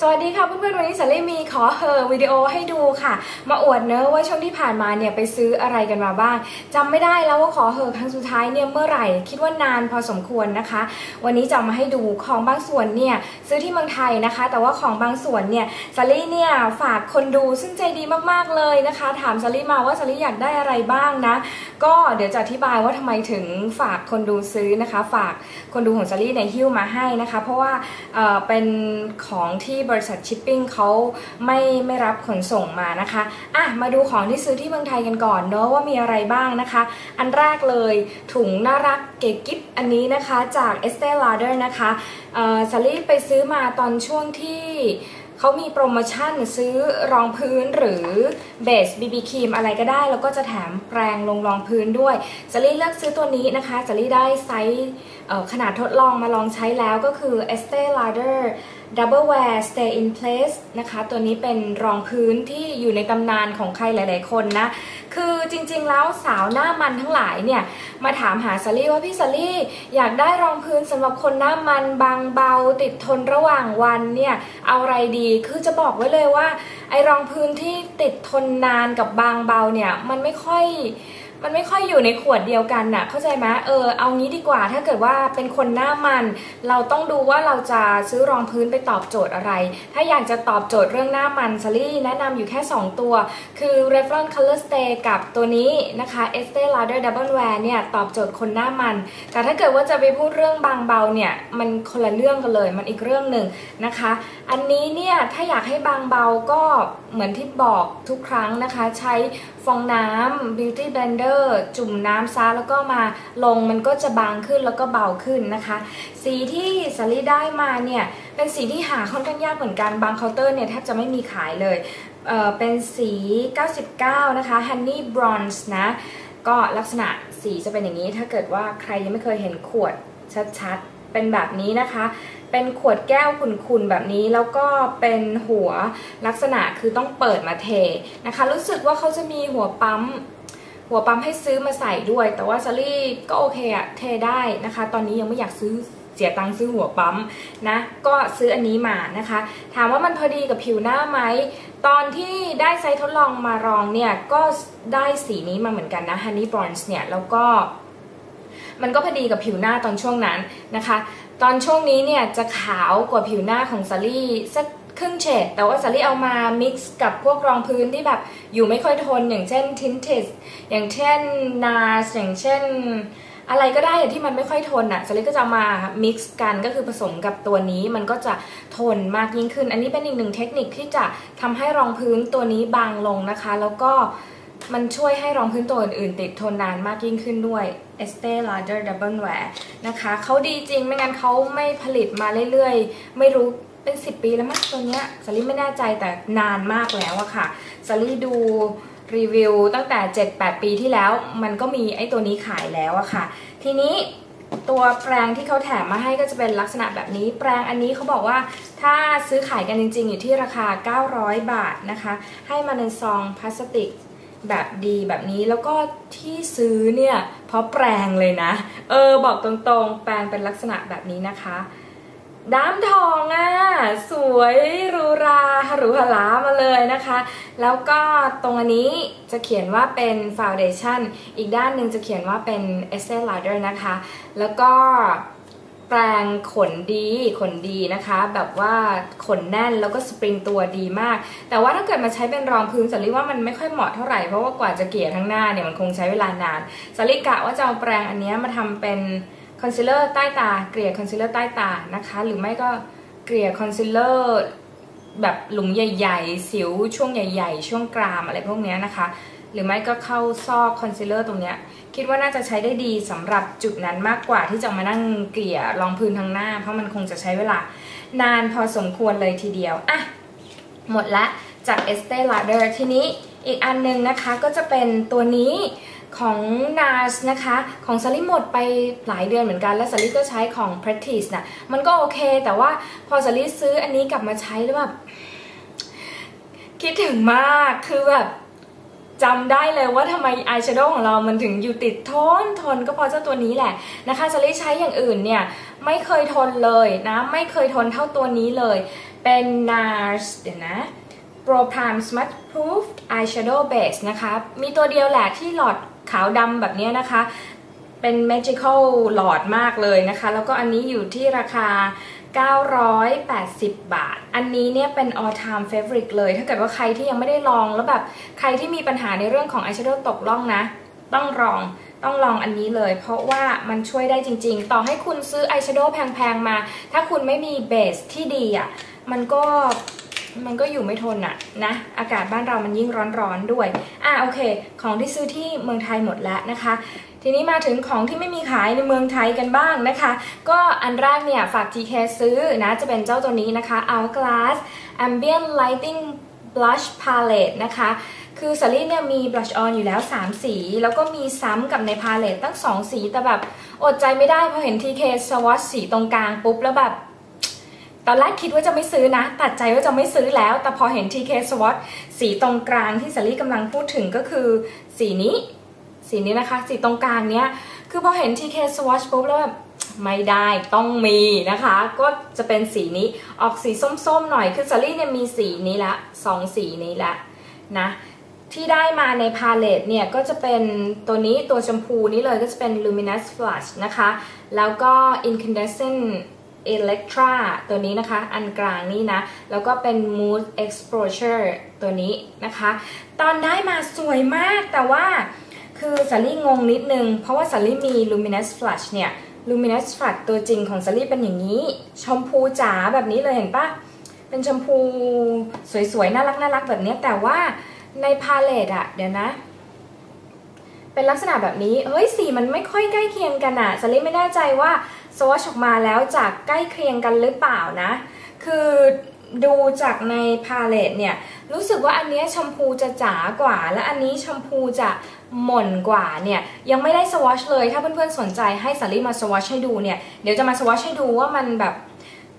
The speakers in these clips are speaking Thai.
สวัสดีค่ะเพื่อนๆวันนี้สาลี่มีขอเฮอวิดีโอให้ดูค่ะ มาอวดเนอะว่าช่วงที่ผ่านมาเนี่ยไปซื้ออะไรกันมาบ้างจำไม่ได้แล้วว่าขอเฮอครั้งสุดท้ายเนี่ยเมื่อไหร่ คิดว่านานพอสมควรนะคะ วันนี้จะมาให้ดูของบางส่วนเนี่ยซื้อที่เมืองไทยนะคะ แต่ว่าของบางส่วนเนี่ยสาลี่เนี่ยฝากคนดูซึ่งใจดีมากๆเลยนะคะ ถามสาลี่มาว่าสาลี่อยากได้อะไรบ้างนะ ก็เดี๋ยวจะอธิบายว่าทำไมถึงฝากคนดูซื้อนะคะ ฝากคนดูของสาลี่ในหิ้วมาให้นะคะ เพราะว่าเออเป็นของที่บริษัทชิปปิ้งเขาไม่ไม่รับขนส่งมานะคะอะมาดูของที่ซื้อที่เมืองไทยกันก่อนเนาะว่ามีอะไรบ้างนะคะ อันแรกเลยถุงน่ารักเก๋กิ๊บอันนี้นะคะจาก e s t e l a d e r นะคะสลี่ไปซื้อมาตอนช่วงที่เขามีโปรโมชั่นซื้อรองพื้นหรือเบสบีบีครีมอะไรก็ได้ แล้วก็จะแถมแปรงลงรองพื้นด้วยจารี่เลือกซื้อตัวนี้นะคะจารี่ได้ไซส์ ขนาดทดลองมาลองใช้แล้วก็คือ Estee Lauder Double Wear Stay in Place นะคะ ตัวนี้เป็นรองพื้นที่อยู่ในตำนานของใครหลาย ๆ คนนะ คือจริงๆแล้วสาวหน้ามันทั้งหลายเนี่ย มาถามหาซารี่ว่าพี่ซารี่อยากได้รองพื้นสำหรับคนหน้ามันบางเบาติดทนระหว่างวันเนี่ย เอาอะไรดีคือจะบอกไว้เลยว่า ไอรองพื้นที่ติดทนนานกับบางเบาเนี่ย มันไม่ค่อย มันไม่ค่อยอยู่ในขวดเดียวกันน่ะ เข้าใจไหมเออเอางี้ดีกว่า ถ้าเกิดว่าเป็นคนหน้ามัน เราต้องดูว่าเราจะซื้อรองพื้นไปตอบโจทย์อะไร ถ้าอยากจะตอบโจทย์เรื่องหน้ามันซารี่แนะนำอยู่แค่ 2 ตัว คือ Revlon Color Stay กับตัวนี้นะคะ Estee Lauder Double Wear เนี่ยตอบโจทย์คนหน้ามัน แต่ถ้าเกิดว่าจะไปพูดเรื่องบางเบาเนี่ยมันคนละเรื่องกันเลย มันอีกเรื่องหนึ่งนะคะ อันนี้เนี่ยถ้าอยากให้บางเบาก็เหมือนที่บอกทุกครั้งนะคะใช้ ฟองน้ำ Beauty Blender จุ่มน้ำซะแล้วก็มาลงมันก็จะบางขึ้นแล้วก็เบาขึ้นนะคะ สีที่สลีได้มาเนี่ย เป็นสีที่หาค่อนข้างยากเหมือนกันบางเคาน์เตอร์เนี่ยแทบจะไม่มีขายเลยเเป็นสี 99 นะคะ Honey Bronze นะ ก็ลักษณะสีจะเป็นอย่างนี้ถ้าเกิดว่าใครยังไม่เคยเห็นขวดชัดๆ เป็นแบบนี้นะคะ เป็นขวดแก้วขุ่นๆแบบนี้แล้วก็เป็นหัวลักษณะคือต้องเปิดมาเทนะคะ รู้สึกว่าเขาจะมีหัวปั๊มหัวปั๊มให้ซื้อมาใส่ด้วย แต่ว่าซารี่ก็โอเคอะเทได้นะคะ ตอนนี้ยังไม่อยากซื้อเสียตังค์ซื้อหัวปั๊มนะ ก็ซื้ออันนี้มานะคะ ถามว่ามันพอดีกับผิวหน้าไหม ตอนที่ได้ไซส์ทดลองมารองเนี่ย ก็ได้สีนี้มาเหมือนกันนะ Honey Bronze เนี่ย แล้วก็ มันก็พอดีกับผิวหน้าตอนช่วงนั้นนะคะ ตอนช่วงนี้เนี่ยจะขาวกว่าผิวหน้าของซารี่สักครึ่งเฉดแต่ว่าซารี่เอามา mix กับพวกรองพื้นที่แบบอยู่ไม่ค่อยทน อย่างเช่น tinted อย่างเช่น NARS อย่างเช่นอะไรก็ได้ที่มันไม่ค่อยทนอะซารี่ก็จะมา mix กันก็คือผสมกับตัวนี้มันก็จะทนมากยิ่งขึ้น อันนี้เป็นอีกหนึ่งเทคนิคที่จะทำให้รองพื้นตัวนี้บางลงนะคะ แล้วก็มันช่วยให้รองพื้นตัวอื่นๆติดทนนานมากยิ่งขึ้นด้วย Estee Lauder Double Wear นะคะเขาดีจริงไม่งั้นเขาไม่ผลิตมาเรื่อยๆ ไม่รู้เป็น 10 ปีแล้วมั้งตัวเนี้ยสลี่ไม่แน่ใจแต่นานมากแล้วอะค่ะสลี่ดูรีวิวตั้งแต่ 7-8 ปีที่แล้วมันก็มีไอ้ตัวนี้ขายแล้วอะค่ะ ทีนี้ตัวแปรงที่เขาแถมมาให้ก็จะเป็นลักษณะแบบนี้ แปรงอันนี้เขาบอกว่าถ้าซื้อขายกันจริง ๆ อยู่ที่ราคา 900 บาทนะคะ ให้มาในซองพลาสติก แบบดีแบบนี้แล้วก็ที่ซื้อเนี่ยเพราะแปลงเลยนะ เออบอกตรงๆ แปลงเป็นลักษณะแบบนี้นะคะด้ามทองอะ่ะสวยรูราฮารุฮาลามาเลยนะคะ แล้วก็ตรงอันนี้จะเขียนว่าเป็นฟาวเดชั่นอีกด้านหนึ่งจะเขียนว่าเป็น Estee Lauder นะคะ แล้วก็ แปรงขนดีขนดีนะคะ แบบว่าขนแน่นแล้วก็สปริงตัวดีมาก แต่ว่าถ้าเกิดมาใช้เป็นรองพื้นสลีว่ามันไม่ค่อยเหมาะเท่าไหร่เพราะว่ากว่าจะเกลี่ยทั้งหน้าเนี่ยมันคงใช้เวลานานสลีกะว่าจะเอาแปรงอันนี้มาทำเป็นคอนซีลเลอร์ใต้ตา เกลี่ยคอนซีลเลอร์ใต้ตานะคะ หรือไม่ก็เกลี่ยคอนซีลเลอร์แบบหลุมใหญ่ ๆ สิวช่วงใหญ่ ๆ ช่วงกรามอะไรพวกนี้นะคะ หรือไม่ก็เข้าซอกคอนซีลเลอร์ตรงเนี้ย คิดว่าน่าจะใช้ได้ดีสำหรับจุดนั้นมากกว่าที่จะมานั่งเกลี่ยรองพื้นทางหน้า เพราะมันคงจะใช้เวลานานพอสมควรเลยทีเดียวอะหมดละจาก Estee Lauder ทีนี้อีกอันนึงนะคะก็จะเป็นตัวนี้ของ NARS นะคะ ของซาริหมดไปหลายเดือนเหมือนกัน แล้วซาริก็ใช้ของ Practice นะมันก็โอเค แต่ว่าพอซาริซื้ออันนี้กลับมาใช้แล้วแบบคิดถึงมากคือแบบ จำได้เลยว่าทำไมอายแชโดว์ของเรามันถึงอยู่ติดทนทนก็เพราะเจ้าตัวนี้แหละนะคะจะได้ใช้อย่างอื่นเนี่ย ไม่เคยทนเลยนะ ไม่เคยทนเท่าตัวนี้เลย เป็น NARS เดี๋ยวนะ Pro Prime Smart Proof Eyeshadow Base นะคะ มีตัวเดียวแหละที่หลอดขาวดำแบบนี้นะคะ เป็น Magical หลอดมากเลยนะคะ แล้วก็อันนี้อยู่ที่ราคา 980 บาท อันนี้เนี่ยเป็น all time favorite เลย ถ้าเกิดว่าใครที่ยังไม่ได้ลองแล้วแบบใครที่มีปัญหาในเรื่องของ eyeshadow ตกล่องนะ ต้องลองต้องลองอันนี้เลย เพราะว่ามันช่วยได้จริง ๆ ต่อให้คุณซื้อ eyeshadow แพงๆมา ถ้าคุณไม่มีเบสที่ดีอะ่ะ มันก็มันก็อยู่ไม่ทนอะนะ อากาศบ้านเรามันยิ่งร้อนๆด้วย อะโอเค ของที่ซื้อที่เมืองไทยหมดแล้วนะคะ ทีนี้มาถึงของที่ไม่มีขายในเมืองไทยกันบ้างนะคะ ก็อันแรกเนี่ยฝาก TK ซื้อนะ จะเป็นเจ้าตัวนี้นะคะ Hourglass Ambient Lighting Blush Palette นะคะคือสลิดเนี่ยมีบลัชออนอยู่แล้ว 3 สี แล้วก็มีซ้ำกับในพาเลตตั้ง 2 สี แต่แบบอดใจไม่ได้พอเห็น TK สวอตสีตรงกลางปุ๊บ แล้วแบบ ตอนแรกคิดว่าจะไม่ซื้อนะ ตัดใจว่าจะไม่ซื้อแล้ว แต่พอเห็น TK Swatch สีตรงกลางที่สลี่กำลังพูดถึงก็คือสีนี้ สีนี้นะคะ สีตรงกลางเนี้ย คือพอเห็น TK Swatch ปุ๊บแล้วแบบไม่ได้ต้องมีนะคะ ก็จะเป็นสีนี้ออกสีส้มๆหน่อยคือสลี่เนี่ยมีสีนี้ละสองสีนี้ละนะที่ได้มาในพาเลตเนี่ยก็จะเป็นตัวนี้ตัวชมพูนี้เลยก็จะเป็น luminous flush นะคะ แล้วก็ incandescent Electra ตัวนี้นะคะ อันกลางนี่นะ แล้วก็เป็น Mood Exposure ตัวนี้นะคะ ตอนได้มาสวยมากแต่ว่า คือสาลี่งงนิดนึง เพราะว่าสาลี่มี Luminous Flush เนี่ย Luminous Flush ตัวจริงของสาลี่เป็นอย่างนี้ ชมพูจ๋าแบบนี้เลยเห็นปะเป็นชมพูสวยๆ น่ารักน่ารักแบบนี้ แต่ว่าในพาเลตอะเดี๋ยวนะ เป็นลักษณะแบบนี้ เฮ้ย สีมันไม่ค่อยใกล้เคียงกันอะสลิไม่แน่ใจว่าสวอชออกมาแล้วจากใกล้เคียงกันหรือเปล่านะ คือดูจากในพาเลตเนี่ย รู้สึกว่าอันนี้ชมพูจะจ๋ากว่า และอันนี้ชมพูจะ หม่นกว่าเนี่ยยังไม่ได้สวอชเลย ถ้าเพื่อนๆสนใจให้สลิมาสวอชให้ดูเนี่ยเดี๋ยวจะมาสวอชให้ดูว่ามันแบบ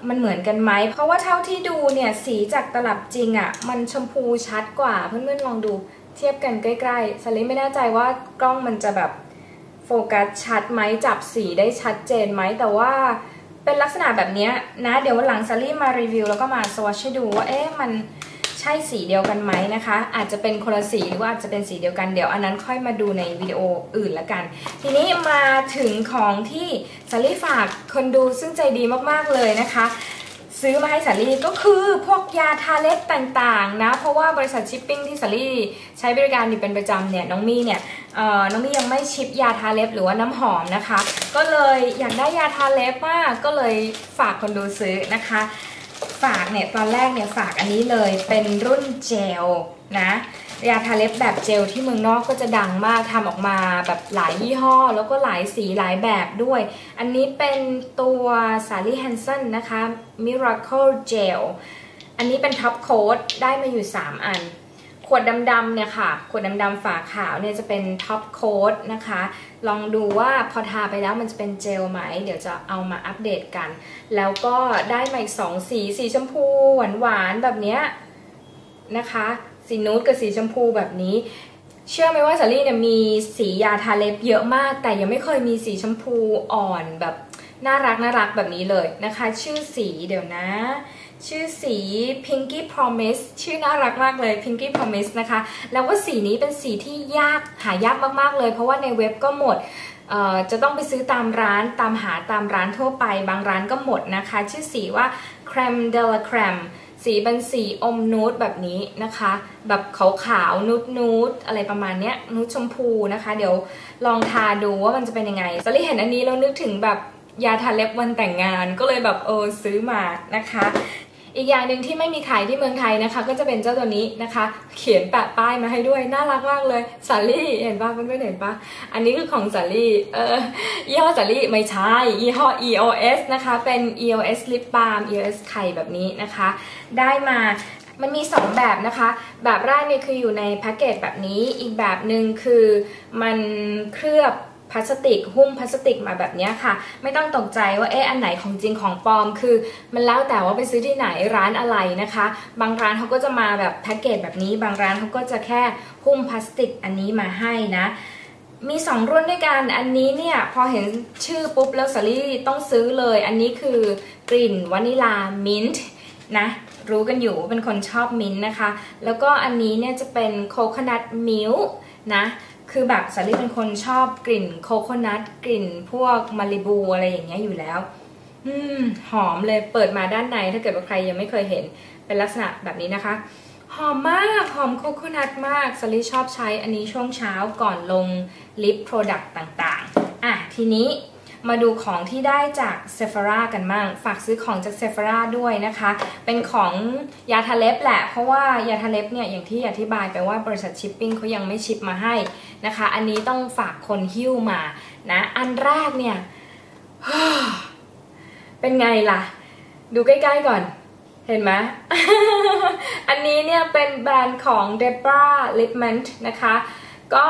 มันเหมือนกันไหม เพราะว่าเท่าที่ดูเนี่ยสีจากตลับจริงอะ่ะมันชมพูชัดกว่าเพื่อนๆลองดูเทียบกันใกล้ๆสลิไม่แน่ใจว่ากล้องมันจะแบบโฟกัสชัดไหมจับสีได้ชัดเจนไหมแต่ว่าเป็นลักษณะแบบนี้นะ เดี๋ยววันหลังซารี่มารีวิวแล้วก็มาสวอชให้ดูว่าเอ๊ะมัน ช่สีเดียวกันไหมนะคะ อาจจะเป็นคนละสีหรือว่าอาจจะเป็นสีเดียวกันเดี๋ยวอันนั้นค่อยมาดูในวิดีโออื่นละกัน ทีนี้มาถึงของที่ซารี่ฝากคนดูซึ่งใจดีมากๆเลยนะคะซื้อมาให้สาลี่ก็คือพวกยาทาเล็บต่างๆนะ เพราะว่าบริษัทชิปปิ้งที่สาลี่ใช้บริการอยู่เป็นประจำเนี่ยน้องมี่เนี่ยน้องมี่ยังไม่ชิปยาทาเล็บหรือว่าน้ำหอมนะคะ ก็เลยอยากได้ยาทาเล็บมากก็เลยฝากคนดูซื้อนะคะ ฝากเนี่ยตอนแรกเนี่ยฝากอันนี้เลยเป็นรุ่นเจลนะยาทาเล็บแบบเจลที่เมืองนอกก็จะดังมากทำออกมาแบบหลายยี่ห้อ แล้วก็หลายสีหลายแบบด้วย อันนี้เป็นตัวสาลี่แฮนสันนะคะ Miracle Gel อันนี้เป็นท็อปโค้ดได้มาอยู่ 3 อัน ขวดดำๆเนี่ยค่ะ ขวดดำๆฝาขาวเนี่ยจะเป็นท็อปโค้ดนะคะ ลองดูว่าพอทาไปแล้วมันจะเป็นเจลไหม เดี๋ยวจะเอามาอัปเดตกัน แล้วก็ได้มาอีก2สี สีชมพูหวานๆแบบเนี้ยนะคะ สีนูดกับสีชมพูแบบนี้ เชื่อไหมว่าสาลี่เนี่ยมีสียาทาเล็บเยอะมาก แต่ยังไม่เคยมีสีชมพูอ่อนแบบน่ารักน่ารักแบบนี้เลยนะคะ ชื่อสีเดี๋ยวนะ ชื่อสี Pinky Promise ชื่อน่ารักมากเลย Pinky Promise นะคะ แล้วว่าสีนี้เป็นสีที่ยากหายากมากๆเลย เพราะว่าในเว็บก็หมดจะต้องไปซื้อตามร้านตามหาตามร้านทั่วไป บางร้านก็หมดนะคะ ชื่อสีว่า Creme de la Creme สีเป็นสีอมนูดแบบนี้นะคะ แบบขาวขาวนูดนูดอะไรประมาณเนี้ยนูดชมพูนะคะ เดี๋ยวลองทาดูว่ามันจะเป็นยังไงสลี่เห็นอันนี้เรานึกถึงแบบยาทาเล็บวันแต่งงานก็เลยแบบเออซื้อมานะคะ อีกอย่างหนึ่งที่ไม่มีขายที่เมืองไทยนะคะ ก็จะเป็นเจ้าตัวนี้นะคะ เขียนแปะป้ายมาให้ด้วย น่ารักมากเลยสาลี่เห็นปะเพื่อนๆเห็นปะอันนี้คือของสาลี่เออยี่ห้อสาลี่ไม่ใช่ยี่ห้อ EOS นะคะ เป็น EOS lip balm EOS ไข่แบบนี้นะคะ ได้มามันมี 2 แบบนะคะ แบบแรกเนี่ยคืออยู่ในแพ็กเกจแบบนี้ อีกแบบหนึ่งคือมันเคลือบ พลาสติก หุ้มพลาสติกมาแบบนี้ค่ะ ไม่ต้องตกใจว่าเอ๊ะอันไหนของจริงของปลอมคือ มันแล้วแต่ว่าไปซื้อที่ไหนร้านอะไรนะคะ บางร้านเขาก็จะมาแบบแพ็กเกจแบบนี้ บางร้านเขาก็จะแค่หุ้มพลาสติกอันนี้มาให้นะมี 2 รุ่นด้วยกัน อันนี้เนี่ยพอเห็นชื่อปุ๊บแล้วสาลี่ต้องซื้อเลย อันนี้คือกลิ่นวานิลามินท์นะ รู้กันอยู่ว่าเป็นคนชอบมิ้นท์นะคะ แล้วก็อันนี้เนี่ยจะเป็นโคคนัทมิลนะ คือแบบสาลี่เป็นคนชอบกลิ่นโคโคนัทกลิ่นพวกมาริบูอะไรอย่างเงี้ยอยู่แล้ว อืม หอมเลยเปิดมาด้านในถ้าเกิดว่าใครยังไม่เคยเห็นเป็นลักษณะแบบนี้นะคะ หอมมากหอมโคโคนัทมากสลิชอบใช้อันนี้ช่วงเช้าก่อนลงลิปโปรดักต์ต่างๆ อะทีนี้ มาดูของที่ได้จากเซฟ h รากันบ้างฝากซื้อของจากเซฟ h ราด้วยนะคะ เป็นของยาทาเล็บแหละ เพราะว่ายาทาเล็บเนี่ยอย่างที่อธิบายไปว่าบริษัทชิปปิ้งเขายังไม่ชิปมาให้นะคะ อันนี้ต้องฝากคนหิ้วมานะ อันแรกเนี่ย เป็นไงล่ะ ดูใกล้ๆก่อน เห็นไหม อันนี้เนี่ยเป็นแบรนด์ของ Debra Lipment นะคะ ก็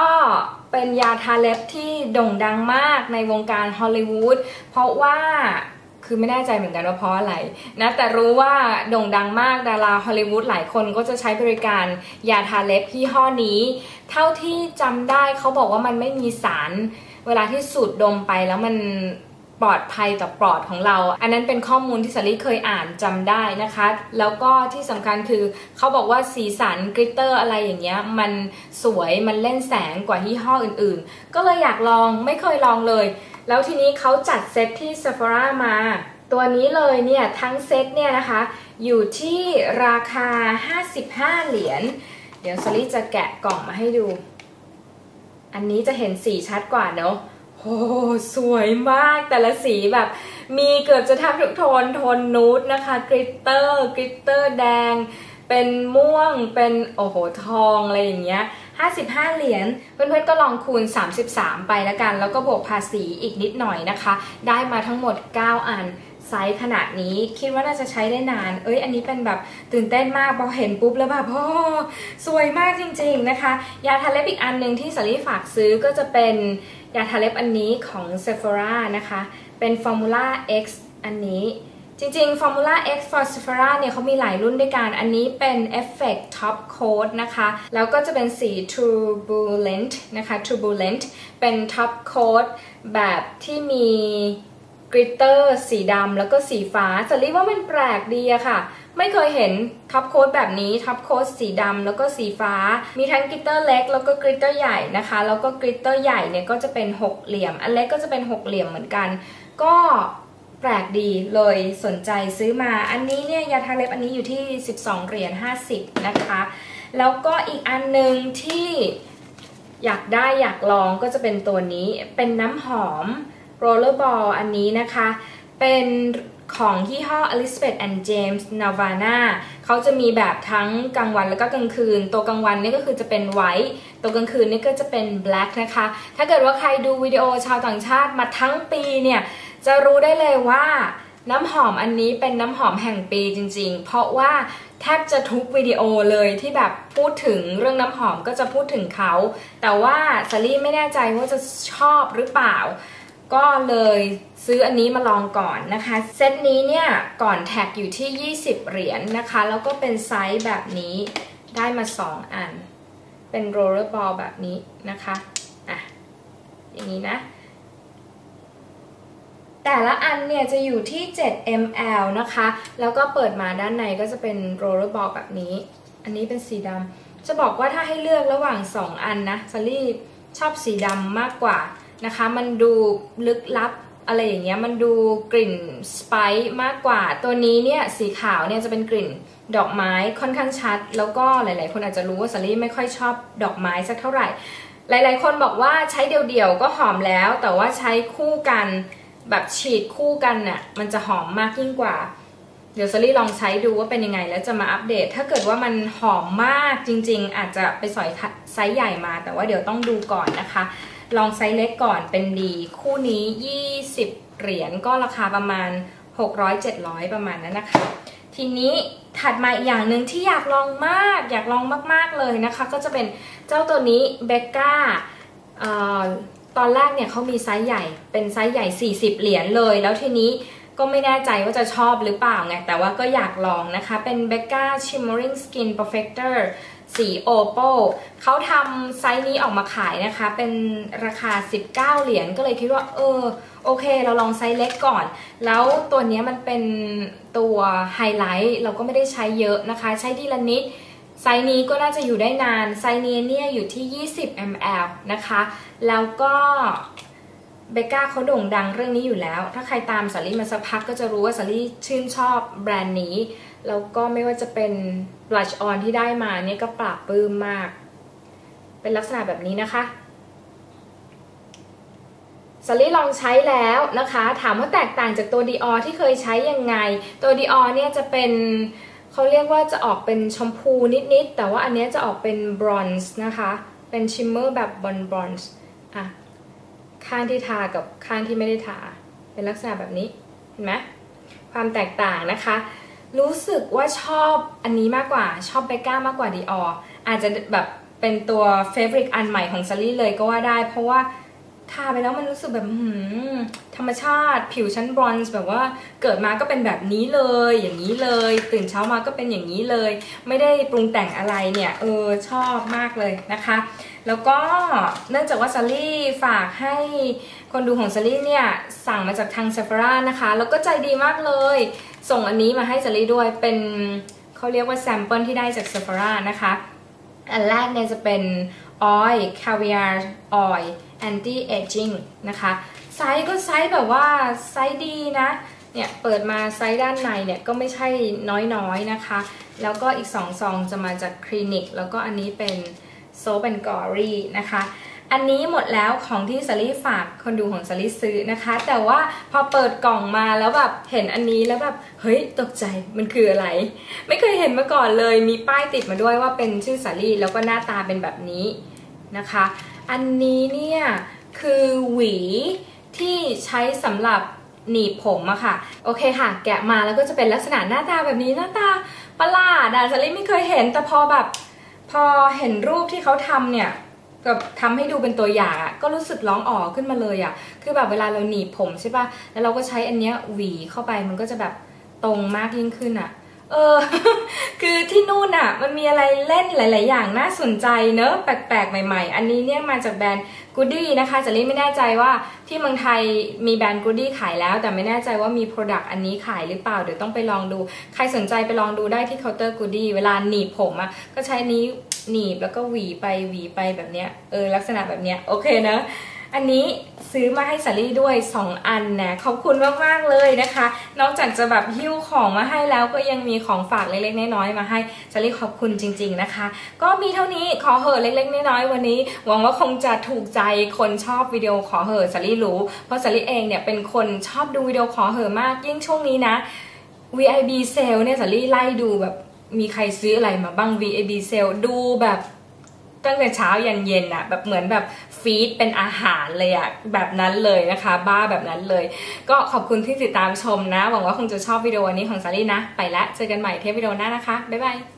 เป็นยาทาเล็บที่โด่งดังมากในวงการฮอลลีวูดเพราะว่าคือไม่แน่ใจเหมือนกันว่าเพราะอะไรนะแต่รู้ว่าโด่งดังมากดาราฮอลลีวูดหลายคนก็จะใช้บริการยาทาเล็บที่ห้อนี้ เท่าที่จำได้เขาบอกว่ามันไม่มีสาร เวลาที่สูดดมไปแล้วมัน ปลอดภัยต่อปลอดของเรา อันนั้นเป็นข้อมูลที่สาลีเคยอ่านจำได้นะคะ แล้วก็ที่สำคัญคือเขาบอกว่าสีสันกริตเตอร์อะไรอย่างเงี้ยมันสวยมันเล่นแสงกว่ายี่ห้ออื่นๆ ก็เลยอยากลองไม่เคยลองเลย แล้วทีนี้เขาจัดเซตที่ Sephora มาตัวนี้เลยเนี่ยทั้งเซตเนี่ยนะคะ อยู่ที่ราคา 55 เหรียญ เดี๋ยวสลีจะแกะกล่องมาให้ดู อันนี้จะเห็นสีชัดกว่าเนาะ โอ้สวยมากแต่ละสีแบบ มีเกือบจะทำทุกโทนโทนนูดนะคะกริตเตอร์กริตเตอร์แดง เป็นม่วงเป็นโอ้โหทองอะไรอย่างเงี้ย55 เหรียญ เพื่อนๆก็ลองคูณ 33 ไปแล้วกัน แล้วก็บวกภาษีอีกนิดหน่อยนะคะ ได้มาทั้งหมด 9 อันไซส์ขนาดนี้คิดว่าน่าจะใช้ได้นาน เอ้ย อันนี้เป็นแบบตื่นเต้นมากพอเห็นปุ๊บแล้วแบบโอ้สวยมากจริงๆนะคะ ยาทาเล็บอีกอันหนึ่งที่สาลี่ฝากซื้อก็จะเป็น ยาทาเล็บอันนี้ของ Sephora นะคะ เป็น Formula X อันนี้ จริงๆ Formula X for Sephora เนี่ยเขามีหลายรุ่นด้วยกัน อันนี้เป็น Effect Top Coat นะคะ แล้วก็จะเป็นสี Turbulent นะคะ Turbulent เป็น Top Coat แบบที่มีกริตเตอร์สีดำแล้วก็สีฟ้าจะเรียกว่ามันแปลกดีอะค่ะ ไม่เคยเห็นท็อปโค้ดแบบนี้ท็อปโค้ดสีดำแล้วก็สีฟ้า มีทั้งกริตเตอร์เล็กแล้วก็กริตเตอร์ใหญ่นะคะ แล้วก็กริตเตอร์ใหญ่เนี่ยก็จะเป็นหกเหลี่ยม อันเล็กก็จะเป็นหกเหลี่ยมเหมือนกัน ก็แปลกดีเลยสนใจซื้อมา อันนี้เนี่ยยาทาเล็บอันนี้อยู่ที่ 12เหรียญ50 นะคะ แล้วก็อีกอันหนึ่งที่อยากได้อยากลองก็จะเป็นตัวนี้เป็นน้ำหอม Rollerball อันนี้นะคะ เป็น ของยี่ห้อ Elizabeth and James Navana เขาจะมีแบบทั้งกลางวันแล้วก็กลางคืน ตัวกลางวันนี่ก็คือจะเป็นไวท์ตัวกลางคืนนี่ก็จะเป็น black นะคะ ถ้าเกิดว่าใครดูวิดีโอชาวต่างชาติมาทั้งปีเนี่ย จะรู้ได้เลยว่าน้ำหอมอันนี้เป็นน้ำหอมแห่งปีจริงๆ เพราะว่าแทบจะทุกวิดีโอเลยที่แบบพูดถึงเรื่องน้ำหอมก็จะพูดถึงเขา แต่ว่าซารี่ไม่แน่ใจว่าจะชอบหรือเปล่า ก็เลยซื้ออันนี้มาลองก่อนนะคะ เซตนี้เนี่ยก่อนแท็กอยู่ที่ 20 เหรียญนนะคะ แล้วก็เป็นไซส์แบบนี้ได้มา 2 อัน เป็นโรลเลอร์บอลแบบนี้นะคะอะอย่างนี้นะ แต่ละอันเนี่ยจะอยู่ที่ 7 ml นะคะ แล้วก็เปิดมาด้านในก็จะเป็นโรลเลอร์บอลแบบนี้ อันนี้เป็นสีดำจะบอกว่าถ้าให้เลือกระหว่าง 2 อันนะซารี่ชอบสีดำมากกว่า นะคะ มันดูลึกลับอะไรอย่างเงี้ยมันดูกลิ่นสไปซ์มากกว่า ตัวนี้เนี่ยสีขาวเนี่ยจะเป็นกลิ่นดอกไม้ค่อนข้างชัด แล้วก็หลาย ๆ คนอาจจะรู้ว่าสาลี่ไม่ค่อยชอบดอกไม้สักเท่าไหร่ หลาย ๆ คนบอกว่าใช้เดี่ยว ๆ ก็หอมแล้ว แต่ว่าใช้คู่กันแบบฉีดคู่กันน่ะมันจะหอมมากยิ่งกว่า เดี๋ยวซารี่ลองใช้ดูว่าเป็นยังไง แล้วจะมาอัปเดต ถ้าเกิดว่ามันหอมมากจริง ๆ อาจจะไปสอยไซส์ใหญ่มา แต่ว่าเดี๋ยวต้องดูก่อนนะคะ ลองไซส์เล็กก่อนเป็นดีคู่นี้ 20 เหรียญก็ราคาประมาณ 600-700 ประมาณนั้นนะคะ ทีนี้ถัดมาอีกอย่างหนึ่งที่อยากลองมากอยากลองมากๆเลยนะคะ ก็จะเป็นเจ้าตัวนี้เบกก้าตอนแรกเนี่ยเขามีไซส์ใหญ่เป็นไซส์ใหญ่ 40 เหรียญเลย แล้วทีนี้ก็ไม่แน่ใจว่าจะชอบหรือเปล่าไง แต่ว่าก็อยากลองนะคะ เป็น Becca Shimmering Skin Perfector สีโอโปเขาทำไซส์นี้ออกมาขายนะคะ เป็นราคา 19 เหรียญก็เลยคิดว่า เออ โอเค เราลองไซส์เล็กก่อน แล้วตัวนี้มันเป็นตัวไฮไลท์เราก็ไม่ได้ใช้เยอะนะคะ ใช้ทีละนิดไซส์นี้ก็น่าจะอยู่ได้นาน ไซส์นี้เนี่ยอยู่ที่ 20 ml นะคะ แล้วก็เบก้าเขาโด่งดังเรื่องนี้อยู่แล้ว ถ้าใครตามสาลี่มาสักพักก็จะรู้ว่าสาลี่ชื่นชอบแบรนด์นี้ แล้วก็ไม่ว่าจะเป็น blush on ที่ได้มาเนี่ยก็ปราบปลื้มมาก เป็นลักษณะแบบนี้นะคะสลี่ลองใช้แล้วนะคะ ถามว่าแตกต่างจากตัว Dior ที่เคยใช้ยังไง ตัว Dior เนี่ยจะเป็นเขาเรียกว่าจะออกเป็นชมพูนิดๆ แต่ว่าอันนี้จะออกเป็นบรอนซ์นะคะ เป็นชิมเมอร์แบบบอนบรอนซ์อะ ข้างที่ทากับข้างที่ไม่ได้ทา เป็นลักษณะแบบนี้ เห็นไหมความแตกต่างนะคะ รู้สึกว่าชอบอันนี้มากกว่าชอบเบก้ามากกว่าดีอออาจจะแบบเป็นตัวเฟเวอริตอันใหม่ของซารี่เลยก็ว่าได้ เพราะว่า ทาไปแล้วมันรู้สึกแบบธรรมชาติ ผิวชั้นบรอนซ์แบบว่าเกิดมาก็เป็นแบบนี้เลย อย่างนี้เลย ตื่นเช้ามาก็เป็นอย่างนี้เลย ไม่ได้ปรุงแต่งอะไรเนี่ย เออชอบมากเลยนะคะ แล้วก็เนื่องจากว่าซารี่ฝากให้คนดูของซารี่เนี่ย สั่งมาจากทางเซฟรานะคะ แล้วก็ใจดีมากเลย ส่งอันนี้มาให้ซารี่ด้วยเป็นเขาเรียกว่าแซมเปิลที่ได้จากเซฟรานะคะ อันแรกเนี่ยจะเป็น oil caviar oil anti aging นะคะ ไซส์ก็ไซส์แบบว่าไซส์ดีนะ เนี่ยเปิดมาไซส์ด้านในเนี่ยก็ไม่ใช่น้อยๆนะคะ แล้วก็อีก2ซองจะมาจากคลินิก แล้วก็อันนี้เป็นโซเปนกอรี่นะคะอันนี้หมดแล้วของที่สลี่ฝากคนดูของสลี่ซื้อนะคะ แต่ว่าพอเปิดกล่องมาแล้วแบบเห็นอันนี้แล้วแบบเฮ้ยตกใจมันคืออะไร ไม่เคยเห็นมาก่อนเลยมีป้ายติดมาด้วยว่าเป็นชื่อสลี่แล้วก็หน้าตาเป็นแบบนี้นะคะ อันนี้เนี่ยคือหวีที่ใช้สำหรับหนีบผมอะค่ะ โอเคค่ะ แกะมาแล้วก็จะเป็นลักษณะหน้าตาแบบนี้หน้าตาประหลาดอะสลี่ไม่เคยเห็นแต่พอแบบ พอเห็นรูปที่เขาทำเนี่ยกับทำให้ดูเป็นตัวอย่างอะก็รู้สึกร้องอ๋อขึ้นมาเลยอะคือแบบเวลาเราหนีบผมใช่ป่ะแล้วเราก็ใช้อันเนี้ยหวีเข้าไปมันก็จะแบบตรงมากยิ่งขึ้นอะ เออ คือที่นู่นอะมันมีอะไรเล่นหลาย ๆ อย่างน่าสนใจเนอะแปลก ๆ ใหม่ ๆ อันนี้เนี่ยมาจากแบรนด์กูดี้นะคะจะรีไม่แน่ใจว่าที่เมืองไทยมีแบรนด์กูดี้ขายแล้ว แต่ไม่แน่ใจว่ามีโปรดักต์อันนี้ขายหรือเปล่า เดี๋ยวต้องไปลองดู ใครสนใจไปลองดูได้ที่เคาน์เตอร์กูดี้เวลาหนีบผมอะก็ใช้นี้หนีบแล้วก็หวีไปหวีไปแบบเนี้ย เออลักษณะแบบเนี้ยโอเคนะ อันนี้ซื้อมาให้สาลี่ด้วย 2 อันนะขอบคุณมากๆเลยนะคะ นอกจากจะแบบหิ้วของมาให้แล้วก็ยังมีของฝากเล็กๆน้อยๆมาให้สาลี่ขอบคุณจริง ๆนะคะ ก็มีเท่านี้ขอเหอะเล็กๆน้อยๆวันนี้หวังว่าคงจะถูกใจคนชอบวิดีโอขอเหอะสาลี่รู้ เพราะสาลี่เองเนี่ยเป็นคนชอบดูวิดีโอขอเหอะมากยิ่งช่วงนี้นะ VIB sale เนี่ยสาลี่ไล่ดูแบบมีใครซื้ออะไรมาบ้าง VIB sale ดูแบบ ตั้งแต่เช้ายันเย็นอะแบบเหมือนแบบฟีดเป็นอาหารเลยอะแบบนั้นเลยนะคะ บ้าแบบนั้นเลย ก็ขอบคุณที่ติดตามชมนะ หวังว่าคงจะชอบวิดีโอนี้ของซารี่นะ ไปละเจอกันใหม่เทปวิดีโอหน้านะคะ บ๊ายบาย